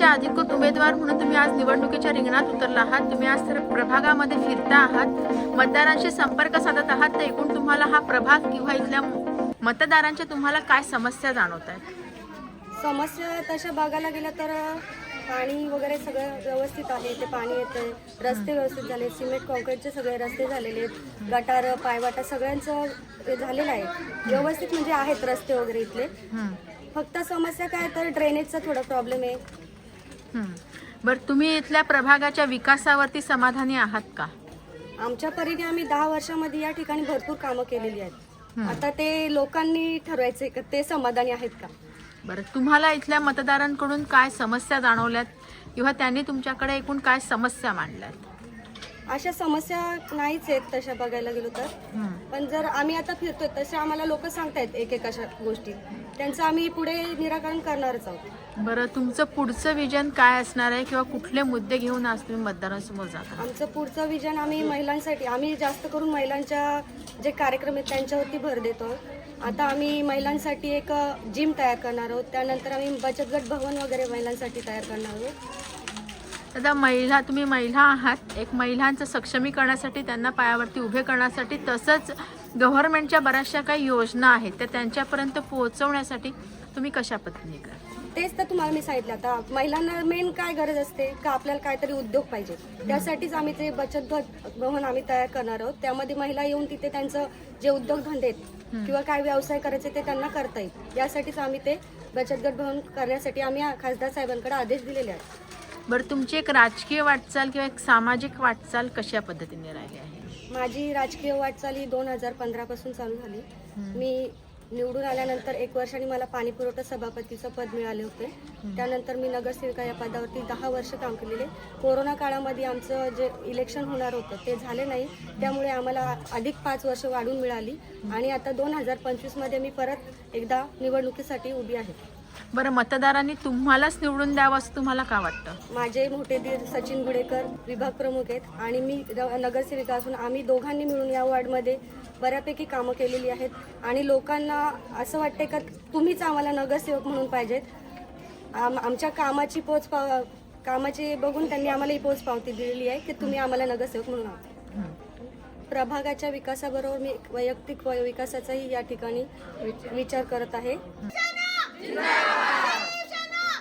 उमेदवार म्हणून तुम्ही आज निवडणुकीच्या रिंगणात उतरला आहात. तुम्ही आज तर प्रभागामध्ये फिरता आहात. मतदारांशी संपर्क साधत आहात. तर एकूण तुम्हाला हा प्रभाग किंवा इथल्या मतदारांच्या तुम्हाला काय समस्या जाणवत आहेत? समस्या तशा बघायला गेलं तर पाणी वगैरे सगळं व्यवस्थित आहे. ते पाणी येतं रस्ते व्यवस्थित झाले सिमेंट कॉन्क्रीटचे सगळे रस्ते झालेले आहेत. गटार पायवाटा सगळ्यांचं हे झालेलं आहे. व्यवस्थित म्हणजे आहेत रस्ते वगैरे इथले. फक्त समस्या काय तर ड्रेनेजचा थोडा प्रॉब्लेम आहे. बरं तुम्ही इथल्या प्रभागाच्या विकासावरती समाधानी आहात का? आमच्या परीने आम्ही दहा वर्षामध्ये या ठिकाणी भरपूर कामं केलेली आहेत. आता ते लोकांनी ठरवायचे का ते समाधानी आहेत का? बरं तुम्हाला इथल्या मतदारांकडून काय समस्या जाणवल्यात? किंवा त्यांनी तुमच्याकडे एकूण काय समस्या मांडल्यात? अशा समस्या नाहीच आहेत तशा बघायला गेलो तर. पण जर आम्ही आता फिरतोय तसे आम्हाला लोक सांगतायत एक एक अशा गोष्टी. त्यांचं आम्ही पुढे निराकरण करणारच आहोत. बरं तुमचं पुढचं विजन काय असणार आहे किंवा कुठले मुद्दे घेऊन आज तुम्ही मतदारांसमोर जाता? आमचं पुढचं विजन आम्ही महिलांसाठी आम्ही जास्त करून महिलांच्या जे कार्यक्रम आहेत त्यांच्यावरती भर देतो. आता आम्ही महिलांसाठी एक जिम तयार करणार आहोत. त्यानंतर आम्ही बचत गट भवन वगैरे महिलांसाठी तयार करणार आहोत. आता महिला तुम्ही महिला आहात. एक महिलांचं सक्षमीकरणासाठी त्यांना पायावरती उभे करण्यासाठी तसंच गव्हर्नमेंटच्या बऱ्याचशा काही योजना आहेत त्या त्यांच्यापर्यंत पोहोचवण्यासाठी तुम्ही कशा पद्धतीने करा तेच तर तुम्हाला मी सांगितलं आता. महिलांना मेन काय गरज असते? का आपल्याला काहीतरी उद्योग पाहिजे? त्यासाठीच आम्ही ते बचत गट भवन आम्ही तयार करणार आहोत. त्यामध्ये महिला येऊन तिथे त्यांचं जे उद्योगधंदे आहेत किंवा काय व्यवसाय करायचे ते त्यांना करता येईल. यासाठीच आम्ही ते बचत गट भवन करण्यासाठी आम्ही खासदार साहेबांकडे आदेश दिलेले आहेत. बरं तुमची एक राजकीय वाटचाल किंवा एक सामाजिक वाटचाल कशा पद्धतीने राहिली आहे? माझी राजकीय वाटचाल ही दोन हजार पंधरापासून चालू झाली. मी निवडून आल्यानंतर एक वर्षाने मला पाणी पुरवठा सभापतीचं पद मिळाले होते. त्यानंतर मी नगरसेविका या पदावरती दहा वर्ष काम केलेले. कोरोना काळामध्ये आमचं जे इलेक्शन होणार होतं ते झाले नाही. त्यामुळे आम्हाला अधिक पाच वर्ष वाढून मिळाली. आणि आता दोन हजार पंचवीसमध्ये मी परत एकदा निवडणुकीसाठी उभी आहे. बरं मतदारांनी तुम्हालाच निवडून द्यावं असं तुम्हाला का वाटतं? माझे मोठे दीर सचिन गुडेकर विभाग प्रमुख आहेत आणि मी र- नगरसेविका असून आम्ही दोघांनी मिळून या वॉर्डमध्ये बऱ्यापैकी कामं केलेली आहेत. आणि लोकांना असं वाटते का तुम्हीच आम्हाला नगरसेवक म्हणून पाहिजेत. आम आमच्या कामाची पोच पाव कामाची बघून त्यांनी आम्हाला ही पोच पावती दिलेली आहे की तुम्ही आम्हाला नगरसेवक म्हणून आहात. प्रभागाच्या विकासाबरोबर मी वैयक्तिक व- विकासाचाही या ठिकाणी विचार करत आहे. जिंदाबाद